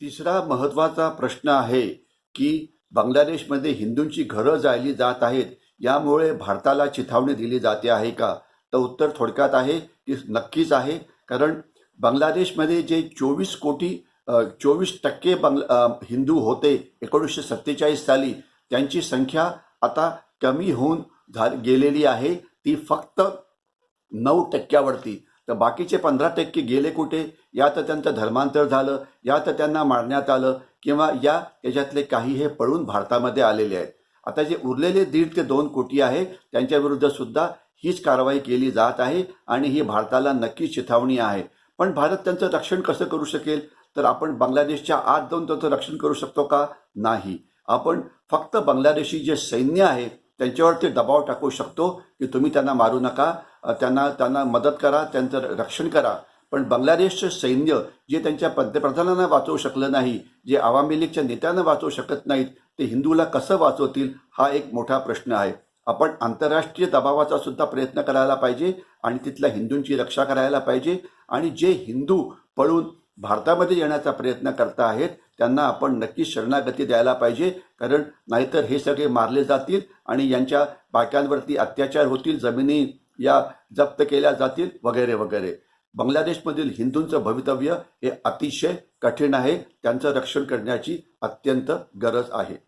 तिसरा महत्त्वाचा प्रश्न आहे की बांगलादेशमध्ये हिंदूंची घरं जाळली जात आहेत यामुळे भारताला चिथावणी दिली जाते आहे का? तर उत्तर थोडक्यात आहे की नक्कीच आहे. कारण बांगलादेशमध्ये जे चोवीस कोटी चोवीस टक्के बांगला हिंदू होते एकोणीसशे सत्तेचाळीस साली त्यांची संख्या आता कमी होऊन झा गेलेली आहे. ती फक्त नऊ टक्क्यावरती. तर बाकीचे पंधरा टक्के गेले कुठे? या तर त्यांचं धर्मांतर झालं या तर त्यांना मारण्यात आलं किंवा या त्याच्यातले काही हे पळून भारतामध्ये आलेले आहेत. आता जे उरलेले दीड ते दोन कोटी आहे त्यांच्याविरुद्ध सुद्धा हीच कारवाई केली जात आहे आणि ही भारताला नक्कीच चिथावणी आहे. पण भारत त्यांचं रक्षण कसं करू शकेल? तर आपण बांगलादेशच्या आत जाऊन त्याचं रक्षण करू शकतो का? नाही. आपण फक्त बांगलादेशी जे सैन्य आहे त्यांच्यावरती दबाव टाकू शकतो की तुम्ही त्यांना मारू नका. त्यांना त्यांना मदत करा त्यांचं रक्षण करा. पण बांगलादेशचं सैन्य जे त्यांच्या पंतप्रधानांना वाचवू शकलं नाही जे आवामी लीगच्या नेत्यांना वाचवू शकत नाहीत ते हिंदूला कसं वाचवतील हा एक मोठा प्रश्न आहे. आपण आंतरराष्ट्रीय दबावाचा सुद्धा प्रयत्न करायला पाहिजे आणि तिथल्या हिंदूंची रक्षा करायला पाहिजे. आणि जे हिंदू पळून भारतामध्ये येण्याचा प्रयत्न करता आहेत त्यांना आपण नक्कीच शरणागती द्यायला पाहिजे. कारण नाहीतर हे सगळे मारले जातील आणि यांच्या बायकांवरती अत्याचार होतील जमिनी या जप्त केल्या जातील वगैरे वगैरे. बांगलादेशमधील हिंदूंचं भवितव्य हे अतिशय कठीण आहे. त्यांचं रक्षण करण्याची अत्यंत गरज आहे.